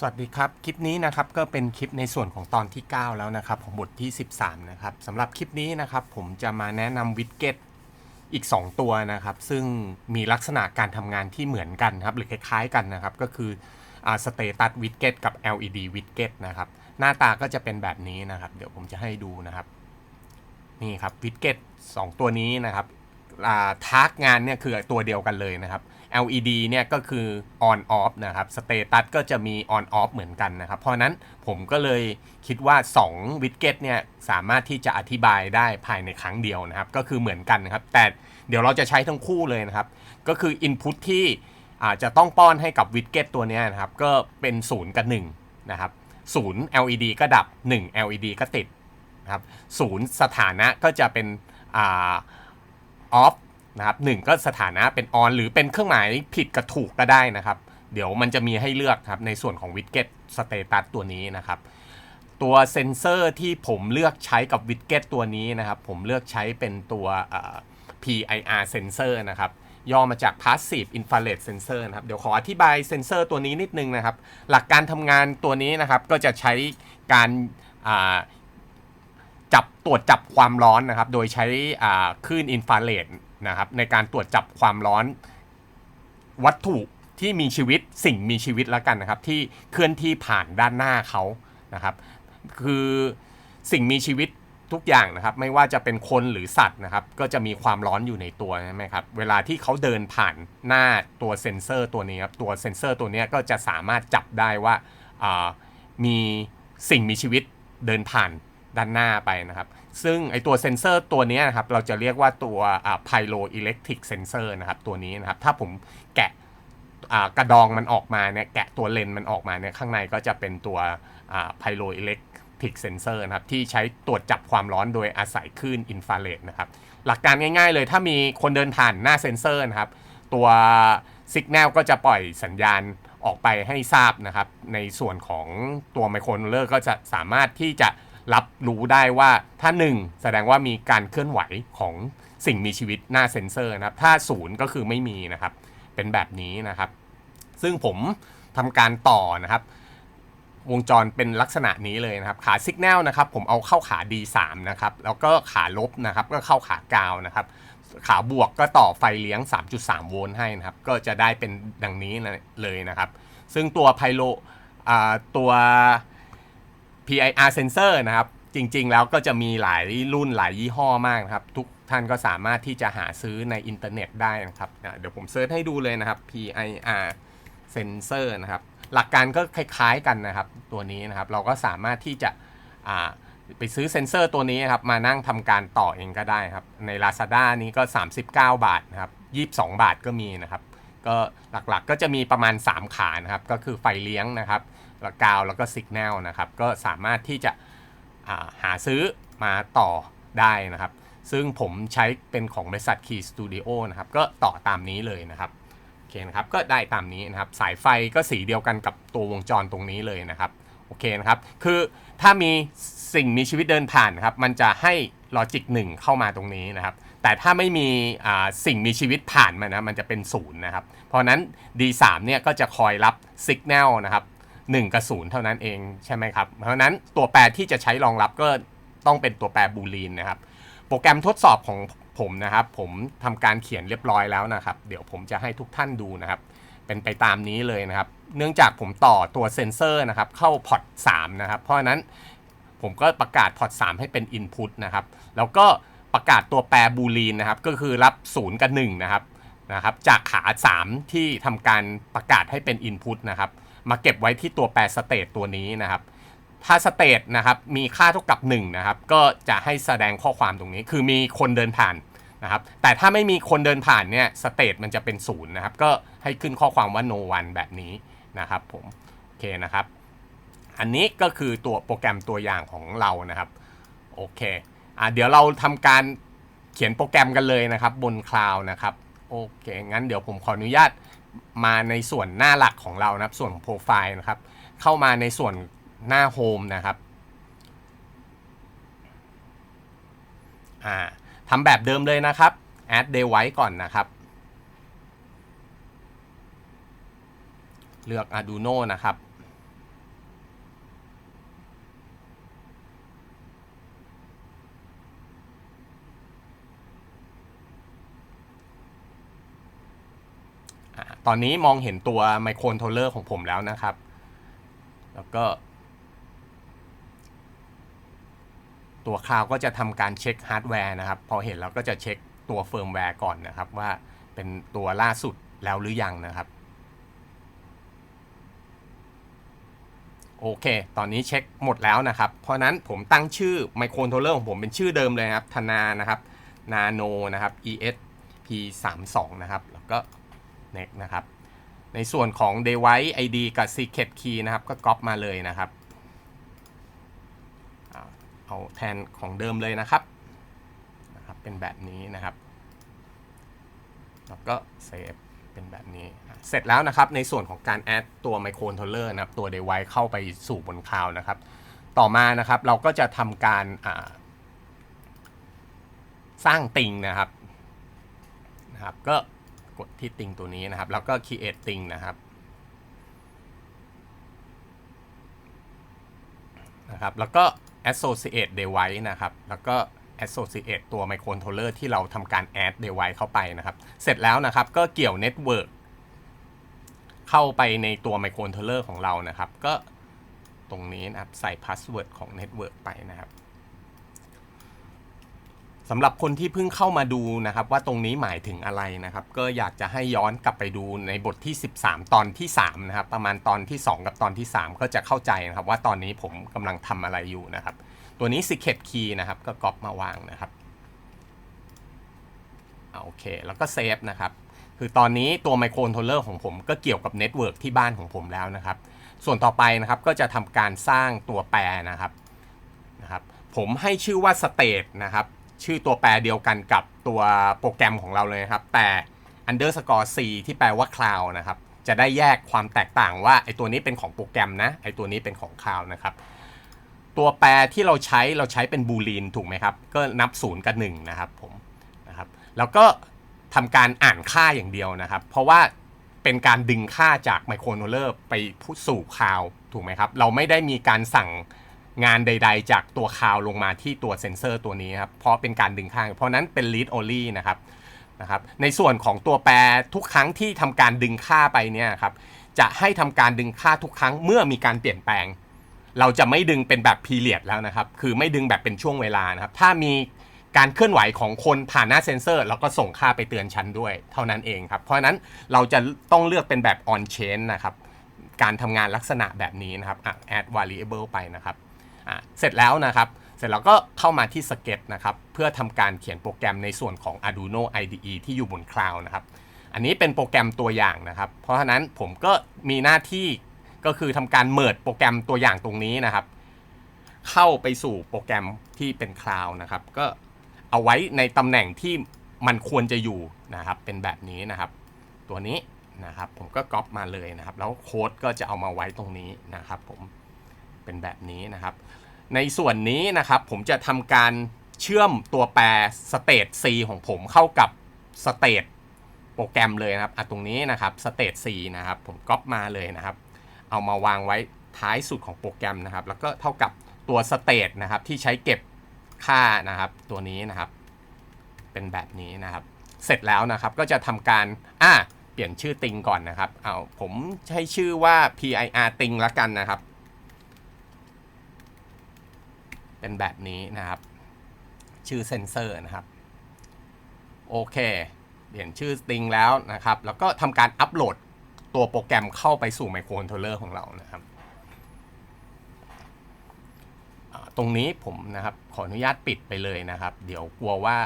สวัสดีครับ คลิปนี้นะครับก็เป็นคลิปในส่วนของตอนที่ 9 แล้วนะครับ ของบทที่ 13 นะครับสำหรับคลิปนี้นะครับ ผมจะมาแนะนำวิดเก็ตอีก 2 ตัวนะครับ ซึ่งมีลักษณะการทำงานที่เหมือนกันครับ หรือคล้ายๆกันนะครับ ก็คือสเตตัสวิดเก็ตกับ LED วิดเก็ตนะครับ หน้าตาก็จะเป็นแบบนี้นะครับ เดี๋ยวผมจะให้ดูนะครับ นี่ครับวิดเก็ต2ตัวนี้นะครับทาร์กงานเนี่ยคือตัวเดียวกันเลยนะครับ LED เนี่ยก็คือ on off นะครับ status ก็จะมี on off เหมือนกันนะครับ เพราะนั้นผมก็เลยคิดว่า 2 วิดเก็ตเนี่ยสามารถที่จะอธิบายได้ภายในครั้งเดียวนะครับ ก็คือเหมือนกันนะครับ แต่เดี๋ยวเราจะใช้ทั้งคู่เลยนะครับ ก็คือ input ที่อาจจะต้องป้อนให้กับวิดเก็ตตัวนี้นะครับ ก็เป็น 0 กับ 1 นะครับ 0 LED ก็ดับ 1 LED ก็ติดนะครับ 0 สถานะก็จะเป็นอ่า off นะครับหก็สถานะเป็น on หรือเป็นเครื่องหมายผิดกับถูกก็ได้นะครับ เดี๋ยวมันจะมีให้เลือกครับในส่วนของ widget status ตัวนี้นะครับตัวเซนเซอร์ที่ผมเลือกใช้กับ widget ตัวนี้นะครับ ผมเลือกใช้เป็นตัว PIR sensor นะครับย่อมาจาก passive infrared sensor นะครับ เดี๋ยวขออธิบายเซนเซอร์ตัวนี้นิดนึงนะครับ หลักการทำงานตัวนี้นะครับ ก็จะใช้การจับตรวจจับความร้อนนะครับ โดยใช้คลื่นอินฟราเรด นะครับในการตรวจจับความร้อนวัตถุที่มีชีวิตสิ่งมีชีวิตแล้วกันนะครับ ที่เคลื่อนที่ผ่านด้านหน้าเขานะครับ คือสิ่งมีชีวิตทุกอย่างนะครับ ไม่ว่าจะเป็นคนหรือสัตว์นะครับ ก็จะมีความร้อนอยู่ในตัวใช่ไหมครับเวลาที่เขาเดินผ่านหน้าตัวเซ็นเซอร์ตัวนี้ครับตัวเซ็นเซอร์ตัวนี้ก็จะสามารถจับได้ว่ามีสิ่งมีชีวิตเดินผ่านด้านหน้าไปนะครับ ซึ่งไอตัวเซนเซอร์ตัวนี้นะครับ เราจะเรียกว่าตัวไพโลอิเล็กทริกเซนเซอร์นะครับ ตัวนี้นะครับ ถ้าผมแกะกระดองมันออกมาเนี่ย แกะตัวเลนมันออกมาเนี่ย ข้างในก็จะเป็นตัวไพโลอิเล็กทริกเซนเซอร์นะครับ ที่ใช้ตรวจจับความร้อนโดยอาศัยคลื่นอินฟราเรดนะครับ หลักการง่ายๆเลย ถ้ามีคนเดินผ่านหน้าเซนเซอร์นะครับ ตัวสัญญาณก็จะปล่อยสัญญาณออกไปให้ทราบนะครับ ในส่วนของตัวไมโครโนเลอร์ก็จะสามารถที่จะ รับรู้ได้ว่าถ้า 1 แสดงว่ามีการเคลื่อนไหวของสิ่งมีชีวิตหน้าเซ็นเซอร์นะครับ ถ้า 0 ก็คือไม่มีนะครับ เป็นแบบนี้นะครับ ซึ่งผมทำการต่อนะครับ วงจรเป็นลักษณะนี้เลยนะครับ ขาสัญญาณนะครับ ผมเอาเข้าขา D3 นะครับ แล้วก็ขาลบนะครับ ก็เข้าขากาวนะครับ ขาบวกก็ต่อไฟเลี้ยง 3.3 โวลต์ให้นะครับ ก็จะได้เป็นดังนี้เลยนะครับ ซึ่งตัวไพโลตัว PIR sensor นะครับ จริงๆ แล้วก็จะมีหลายรุ่นหลายยี่ห้อมากนะครับ ทุกท่านก็สามารถที่จะหาซื้อในอินเทอร์เน็ตได้นะครับ เดี๋ยวผมเซิร์ชให้ดูเลยนะครับ PIR sensor นะครับ หลักการก็คล้ายๆกันนะครับ ตัวนี้นะครับ เราก็สามารถที่จะไปซื้อเซนเซอร์ตัวนี้ครับ มานั่งทำการต่อเองก็ได้ครับ ใน Lazada นี้ก็ 39 บาทนะครับ 22 บาทก็มีนะครับ ก็หลักๆก็จะมีประมาณ 3 ขานะครับ ก็คือไฟเลี้ยงนะครับแล้วกาวแล้วก็สิกแนลนะครับ ก็สามารถที่จะาหาซื้อมาต่อได้นะครับ ซึ่งผมใช้เป็นของบริษัท Key Studio นะครับ ก็ต่อตามนี้เลยนะครับโอเคนะครับ ก็ได้ตามนี้นะครับ สายไฟก็สีเดียวกันกับตัววงจรตรงนี้เลยนะครับโอเคนะครับ คือถ้ามีสิ่งมีชีวิตเดินผ่านนะครับ มันจะให้ลอจิก1เข้ามาตรงนี้นะครับ แต่ถ้าไม่มีสิ่งมีชีวิตผ่านมานะมันจะเป็นศูนย์นะครับ เพราะนั้น D3 เนี่ยก็จะคอยรับสัญญาณนะครับ1กับ0เท่านั้นเองใช่ไหมครับ เพราะนั้นตัวแปรที่จะใช้รองรับก็ต้องเป็นตัวแปรบูลีนนะครับ โปรแกรมทดสอบของผมนะครับ ผมทำการเขียนเรียบร้อยแล้วนะครับ เดี๋ยวผมจะให้ทุกท่านดูนะครับ เป็นไปตามนี้เลยนะครับ เนื่องจากผมต่อตัวเซนเซอร์นะครับ เข้าพอร์ต3นะครับ เพราะฉะนั้นผมก็ประกาศพอร์ต3ให้เป็น Input นะครับ แล้วก็ ประกาศตัวแปรบูลีนนะครับ ก็คือรับ 0 กับ1นะครับนะครับ จากขา 3 ที่ทำการประกาศให้เป็น Input นะครับ มาเก็บไว้ที่ตัวแปรสเตตตัวนี้นะครับ ถ้าสเตตนะครับมีค่าเท่ากับ1นะครับก็จะให้แสดงข้อความตรงนี้ คือมีคนเดินผ่านนะครับ แต่ถ้าไม่มีคนเดินผ่านเนี่ยสเตตมันจะเป็นศูนย์นะครับ ก็ให้ขึ้นข้อความว่า no one แบบนี้นะครับผมโอเคนะครับ อันนี้ก็คือตัวโปรแกรมตัวอย่างของเรานะครับโอเค อะเดี๋ยวเราทำการเขียนโปรแกรมกันเลยนะครับ บนคลาวนะครับโอเค งั้นเดี๋ยวผมขออนุญาตมาในส่วนหน้าหลักของเรานะครับ ส่วนโปรไฟล์นะครับ เข้ามาในส่วนหน้าโฮมนะครับอ่าทำแบบเดิมเลยนะครับ add device ก่อนนะครับ เลือก Arduino นะครับ ตอนนี้มองเห็นตัวไมโครโทรเลอร์ของผมแล้วนะครับ แล้วก็ตัวคลาวก็จะทำการเช็คฮาร์ดแวร์นะครับ พอเห็นแล้วก็จะเช็คตัวเฟิร์มแวร์ก่อนนะครับ ว่าเป็นตัวล่าสุดแล้วหรือยังนะครับ โอเค ตอนนี้เช็คหมดแล้วนะครับ เพราะนั้นผมตั้งชื่อไมโครโทรเลอร์ของผมเป็นชื่อเดิมเลยครับ ธนานะครับ นาโนนะครับ ESP 3 2 นะครับ แล้วก็ นะครับ ในส่วนของ device ID กับ secret key นะครับ ก็ก๊อปมาเลยนะครับ เอาแทนของเดิมเลยนะครับนะครับ เป็นแบบนี้นะครับ แล้วก็เซฟเป็นแบบนี้ เสร็จแล้วนะครับ ในส่วนของการแอดตัวไมโครโทรเลอร์นะครับ ตัว device เข้าไปสู่บนคลาวด์นะครับ ต่อมานะครับเราก็จะทำการสร้างติงนะครับนะครับ ก็ กดที่ติงตัวนี้นะครับ แล้วก็ create ติงนะครับนะครับ แล้วก็ associate device นะครับ แล้วก็ associate ตัว microcontroller ที่เราทำการ add device เข้าไปนะครับ เสร็จแล้วนะครับก็เกี่ยว network เข้าไปในตัว microcontroller ของเรานะครับ ก็ตรงนี้นะครับ ใส่ password ของ network ไปนะครับ สำหรับคนที่เพิ่งเข้ามาดูนะครับว่าตรงนี้หมายถึงอะไรนะครับ ก็อยากจะให้ย้อนกลับไปดูในบทที่ 13 ตอนที่3นะครับประมาณตอนที่ 2 กับตอนที่ 3 ก็จะเข้าใจนะครับ ว่าตอนนี้ผมกำลังทำอะไรอยู่นะครับ ตัวนี้ secret key นะครับก็ก๊อปมาวางนะครับโอเค แล้วก็เซฟนะครับ คือตอนนี้ตัวไมโครโทรเลอร์ของผมก็เกี่ยวกับเน็ตเวิร์กที่บ้านของผมแล้วนะครับ ส่วนต่อไปนะครับก็จะทำการสร้างตัวแปรนะครับนะครับ ผมให้ชื่อว่า state นะครับ ชื่อตัวแปรเดียวกันกับตัวโปรแกรมของเราเลยครับ แต่ underscore c ที่แปลว่า cloud นะครับ จะได้แยกความแตกต่างว่าไอตัวนี้เป็นของโปรแกรมนะ ไอตัวนี้เป็นของ cloud นะครับ ตัวแปรที่เราใช้เราใช้เป็นบูลีนถูกไหมครับ ก็นับ0กับ1นะครับผมนะครับ แล้วก็ทำการอ่านค่าอย่างเดียวนะครับ เพราะว่าเป็นการดึงค่าจากไมโครโทรลเลอร์ไปพูดสู่คลาวถูกไหมครับ เราไม่ได้มีการสั่ง งานใด ๆ จากตัวคาวลงมาที่ตัวเซนเซอร์ตัวนี้ครับเพราะเป็นการดึงค่าเพราะนั้นเป็น read only นะครับนะครับในส่วนของตัวแปรทุกครั้งที่ทำการดึงค่าไปเนี่ยครับจะให้ทำการดึงค่าทุกครั้งเมื่อมีการเปลี่ยนแปลง เราจะไม่ดึงเป็นแบบพีเรียดแล้วนะครับ คือไม่ดึงแบบเป็นช่วงเวลานะครับ ถ้ามีการเคลื่อนไหวของคนผ่านหน้าเซนเซอร์เราก็ส่งค่าไปเตือนชั้นด้วย เท่านั้นเองครับ เพราะนั้นเราจะต้องเลือกเป็นแบบ on chain นะครับ การทำงานลักษณะแบบนี้นะครับ add variable ไปนะครับ เสร็จแล้วนะครับ เสร็จแล้วก็เข้ามาที่ Sketch นะครับ เพื่อทำการเขียนโปรแกรมในส่วนของ Arduino IDE ที่อยู่บนคลาวด์นะครับ อันนี้เป็นโปรแกรมตัวอย่างนะครับ เพราะฉะนั้นผมก็มีหน้าที่ก็คือทำการเมิดโปรแกรมตัวอย่างตรงนี้นะครับ เข้าไปสู่โปรแกรมที่เป็นคลาวด์นะครับ ก็เอาไว้ในตำแหน่งที่มันควรจะอยู่นะครับ เป็นแบบนี้นะครับ ตัวนี้นะครับผมก็ก๊อปมาเลยนะครับ แล้วโค้ดก็จะเอามาไว้ตรงนี้นะครับผม เป็นแบบนี้นะครับ ในส่วนนี้นะครับผมจะทำการเชื่อมตัวแปร state C ของผมเข้ากับ state โปรแกรมเลยนะครับอะตรงนี้นะครับ state C นะครับ ผมก๊อปมาเลยนะครับ เอามาวางไว้ท้ายสุดของโปรแกรมนะครับ แล้วก็เท่ากับตัว state นะครับที่ใช้เก็บค่านะครับ ตัวนี้นะครับ เป็นแบบนี้นะครับ เสร็จแล้วนะครับก็จะทำการอ่าเปลี่ยนชื่อติงก่อนนะครับ เอาผมใช้ชื่อว่า PIR ติงละกันนะครับ เป็นแบบนี้นะครับ ชื่อเซนเซอร์นะครับ โอเคเปลี่ยนชื่อสตริงแล้วนะครับ แล้วก็ทำการอัปโหลดตัวโปรแกรมเข้าไปสู่ไมโครคอนโทรลเลอร์ของเรานะครับ ตรงนี้ผมนะครับขออนุญาตปิดไปเลยนะครับ เดี๋ยวกลัวว่า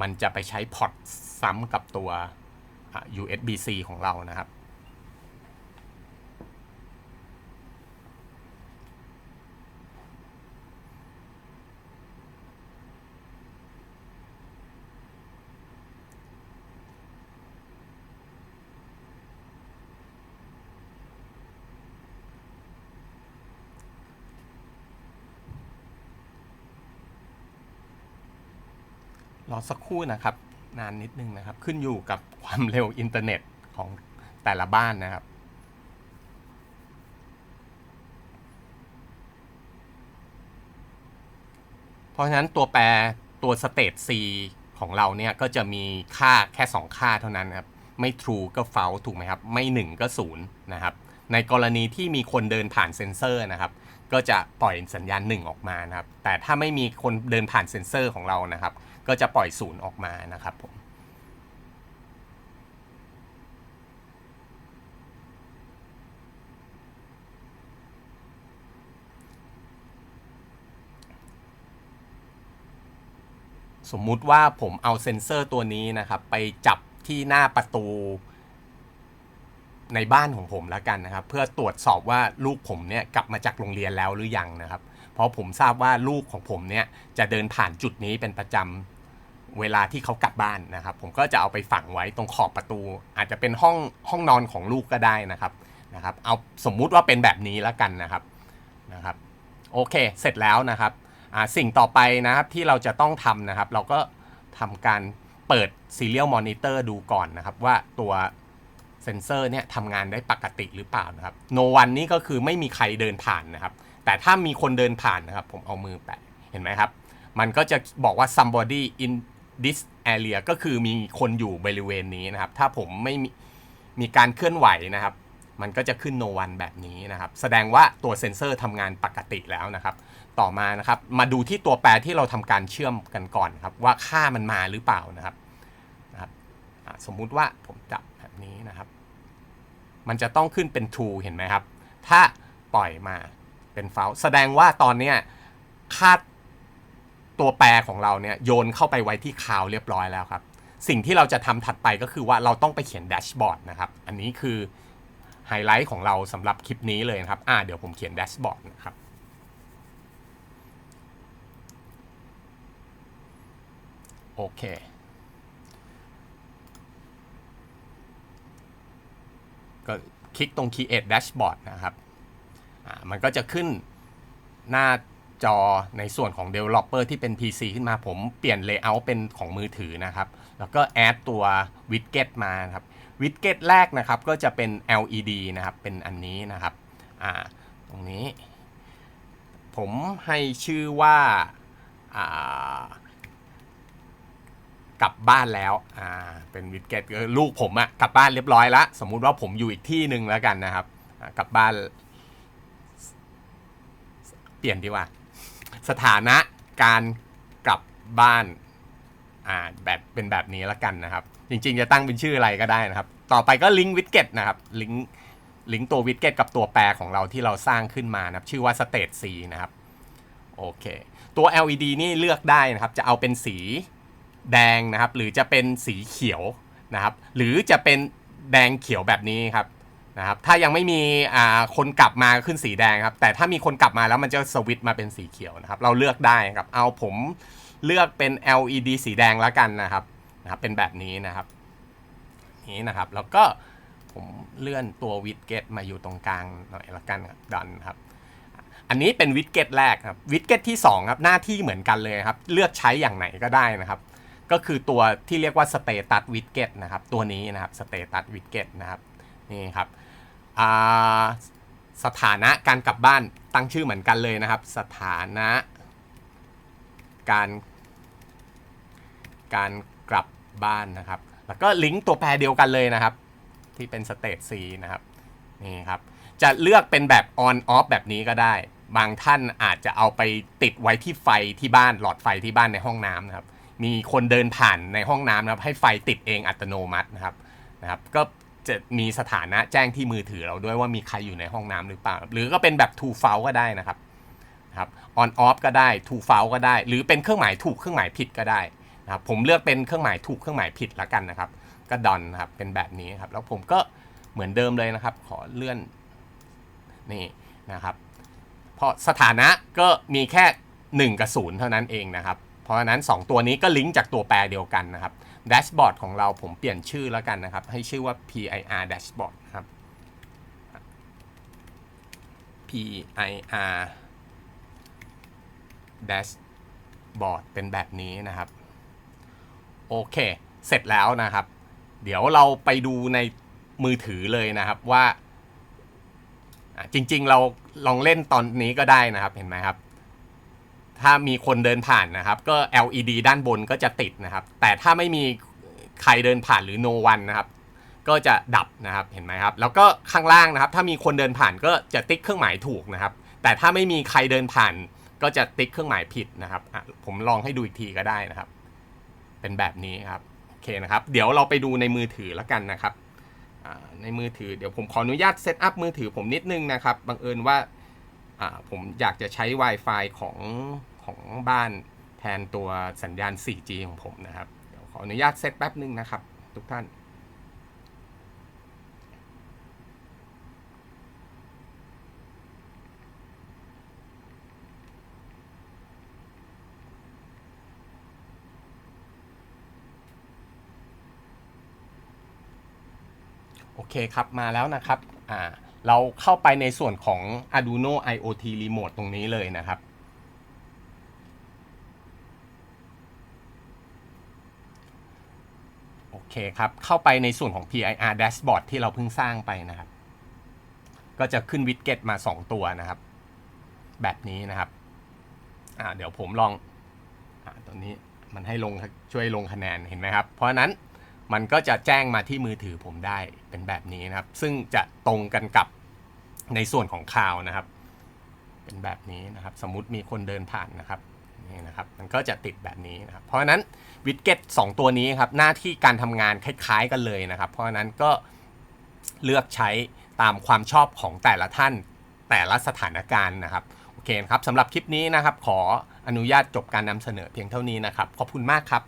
มันจะไปใช้พอร์ตซ้ำกับตัว USB-C ของเรานะครับ รอสักครู่นะครับ นานนิดนึงนะครับ ขึ้นอยู่กับความเร็วอินเทอร์เน็ตของแต่ละบ้านนะครับเพราะฉะนั้นตัวแปรตัว state C ของเราเนี่ยก็จะมีค่าแค่ 2 ค่าเท่านั้นครับ ไม่ true ก็ false ถูกไหมครับ ไม่ 1 ก็ 0 นะครับ ในกรณีที่มีคนเดินผ่านเซ็นเซอร์นะครับ ก็จะปล่อยสัญญาณ 1 ออกมานะครับ แต่ถ้าไม่มีคนเดินผ่านเซ็นเซอร์ของเรานะครับ ก็จะปล่อย0ออกมานะครับผมสมมุติว่าผมเอาเซ็นเซอร์ตัวนี้นะครับ ไปจับที่หน้าประตู ในบ้านของผมแล้วกันนะครับ เพื่อตรวจสอบว่าลูกผมเนี่ยกลับมาจากโรงเรียนแล้วหรือยังนะครับ เพราะผมทราบว่าลูกของผมเนี่ยจะเดินผ่านจุดนี้เป็นประจำเวลาที่เขากลับบ้านนะครับ ผมก็จะเอาไปฝังไว้ตรงขอบประตู อาจจะเป็นห้องห้องนอนของลูกก็ได้นะครับนะครับ เอาสมมุติว่าเป็นแบบนี้แล้วกันนะครับนะครับโอเค เสร็จแล้วนะครับสิ่งต่อไปนะครับที่เราจะต้องทำนะครับ เราก็ทำการเปิด Serial Monitor ดูก่อนนะครับ ว่าตัว เซนเซอร์เนี่ยทำงานได้ปกติหรือเปล่านะครับ no one นี่ก็คือไม่มีใครเดินผ่านนะครับ แต่ถ้ามีคนเดินผ่านนะครับ ผมเอามือแปะเห็นไหมครับ มันก็จะบอกว่า somebody in this area ก็คือมีคนอยู่บริเวณนี้นะครับ ถ้าผมไม่มีมีการเคลื่อนไหวนะครับ มันก็จะขึ้น no one แบบนี้นะครับ แสดงว่าตัวเซนเซอร์ทำงานปกติแล้วนะครับ ต่อมานะครับ มาดูที่ตัวแปรที่เราทำการเชื่อมกันก่อนครับ ว่าค่ามันมาหรือเปล่านะครับนะครับสมมุติว่าผมจับ นี้นะครับ มันจะต้องขึ้นเป็น true เห็นไหมครับ ถ้าปล่อยมาเป็น false แสดงว่าตอนนี้ค่าตัวแปรของเราเนี่ยโยนเข้าไปไว้ที่คาวเรียบร้อยแล้วครับ สิ่งที่เราจะทำถัดไปก็คือว่าเราต้องไปเขียนแดชบอร์ดนะครับ อันนี้คือไฮไลท์ของเราสำหรับคลิปนี้เลยนะครับ อ่าเดี๋ยวผมเขียนแดชบอร์ดนะครับโอเค ก็คลิกตรง Create Dashboard นะครับมันก็จะขึ้นหน้าจอในส่วนของ Developer ที่เป็น PC ขึ้นมาผมเปลี่ยน Layout เป็นของมือถือนะครับ แล้วก็ add ตัว Widget มานะครับ Widget แรกนะครับก็จะเป็น LED นะครับเป็นอันนี้นะครับตรงนี้ ผมให้ชื่อว่าอ่า กลับบ้านแล้ว อ่า เป็นวิดเกตลูกผมอะกลับบ้านเรียบร้อยแล้วสมมุติว่าผมอยู่อีกที่หนึ่งแล้วกันนะครับ กลับบ้าน เปลี่ยนดีกว่า สถานะการกลับบ้าน อ่า แบบเป็นแบบนี้แล้วกันนะครับ จริง ๆ จะตั้งเป็นชื่ออะไรก็ได้นะครับ ต่อไปก็ลิงก์วิดเกตนะครับ ลิงก์ลิงก์ตัววิดเกตกับตัวแปรของเราที่เราสร้างขึ้นมานะครับ ชื่อว่า state C นะครับ โอเค ตัว LED นี่เลือกได้นะครับ จะเอาเป็นสี แดงนะครับ หรือจะเป็นสีเขียวนะครับ หรือจะเป็นแดงเขียวแบบนี้ครับนะครับ ถ้ายังไม่มีคนกลับมาขึ้นสีแดงครับ แต่ถ้ามีคนกลับมาแล้วมันจะสวิตช์มาเป็นสีเขียวนะครับ เราเลือกได้ครับ เอาผมเลือกเป็น LED สีแดงแล้วกันนะครับนะครับ เป็นแบบนี้นะครับ นี้นะครับ แล้วก็ผมเลื่อนตัววิดเกตมาอยู่ตรงกลางหน่อยละกันครับดันครับ อันนี้เป็นวิดเกตแรกครับ วิดเกตที่2ครับ หน้าที่เหมือนกันเลยครับ เลือกใช้อย่างไหนก็ได้นะครับ ก็คือตัวที่เรียกว่าสเตตัสวิดเกตนะครับ ตัวนี้นะครับสเตตัสวิดเกตนะครับ นี่ครับสถานะการกลับบ้านตั้งชื่อเหมือนกันเลยนะครับ สถานะการการกลับบ้านนะครับ แล้วก็ลิงก์ตัวแปรเดียวกันเลยนะครับ ที่เป็น state C นะครับนี่ครับ จะเลือกเป็นแบบ on off แบบนี้ก็ได้ บางท่านอาจจะเอาไปติดไว้ที่ไฟที่บ้านหลอดไฟที่บ้านในห้องน้ำนะครับ มีคนเดินผ่านในห้องน้ำนะครับให้ไฟติดเองอัตโนมัตินะครับนะครับ ก็จะมีสถานะแจ้งที่มือถือเราด้วยว่ามีใครอยู่ในห้องน้ำหรือเปล่า หรือก็เป็นแบบ to f o u ก็ได้นะครับนะครับ on off ก็ได้ to f o u ก็ได้ หรือเป็นเครื่องหมายถูกเครื่องหมายผิดก็ได้นะครับผมเลือกเป็นเครื่องหมายถูกเครื่องหมายผิดละกันนะครับ ก็ดอนนะครับเป็นแบบนี้ครับแล้วผมก็เหมือนเดิมเลยนะครับ ขอเลื่อนนี่นะครับ เพราะสถานะก็มีแค่ 1 กับ 0 เท่านั้นเองนะครับ เพราะฉะนั้น 2 ตัวนี้ก็ลิงก์จากตัวแปรเดียวกันนะครับแดชบอร์ดของเราผมเปลี่ยนชื่อแล้วกันนะครับ ให้ชื่อว่า PIR dashboard ครับ PIR dashboard เป็นแบบนี้นะครับ โอเค เสร็จแล้วนะครับ เดี๋ยวเราไปดูในมือถือเลยนะครับว่า จริงๆเราลองเล่นตอนนี้ก็ได้นะครับเห็นไหมครับ ถ้ามีคนเดินผ่านนะครับ ก็ LED ด้านบนก็จะติดนะครับ แต่ถ้าไม่มีใครเดินผ่านหรือ no one นะครับ ก็จะดับนะครับเห็นไหมครับ แล้วก็ข้างล่างนะครับ ถ้ามีคนเดินผ่านก็จะติ๊กเครื่องหมายถูกนะครับ แต่ถ้าไม่มีใครเดินผ่าน ก็จะติ๊กเครื่องหมายผิดนะครับผมลองให้ดูอีกทีก็ได้นะครับ เป็นแบบนี้ครับโอเคนะครับ เดี๋ยวเราไปดูในมือถือแล้วกันนะครับในมือถือเดี๋ยวผมขออนุญาตเซตอัพมือถือผมนิดนึงนะครับบังเอิญว่า ผมอยากจะใช้ Wi-Fi ของของบ้านแทนตัวสัญญาณ 4G ของผมนะครับ เดี๋ยวขออนุญาตเซตแป๊บนึงนะครับ ทุกท่านโอเคครับ มาแล้วนะครับ อ่า เราเข้าไปในส่วนของ Arduino IoT Remote ตรงนี้เลยนะครับ โอเคครับ เข้าไปในส่วนของ PIR Dashboard ที่เราเพิ่งสร้างไปนะครับ ก็จะขึ้นวิดเก็ตมา 2 ตัวนะครับ แบบนี้นะครับ เดี๋ยวผมลองอตัวนี้มันให้ลงช่วยลงคะแนนเห็นไหมครับ เพราะนั้น มันก็จะแจ้งมาที่มือถือผมได้เป็นแบบนี้นะครับ ซึ่งจะตรงกันกับในส่วนของคลาวนะครับ เป็นแบบนี้นะครับ สมมติมีคนเดินผ่านนะครับนี่นะครับ มันก็จะติดแบบนี้นะครับ เพราะฉะนั้นวิดเก็ตสตัวนี้ครับหน้าที่การทำงานคล้ายๆกันเลยนะครับ เพราะฉะนั้นก็เลือกใช้ตามความชอบของแต่ละท่านแต่ละสถานการณ์นะครับโอเคนะครับสำหรับคลิปนี้นะครับ ขออนุญาตจบการนำเสนอเพียงเท่านี้นะครับ ขอบคุณมากครับ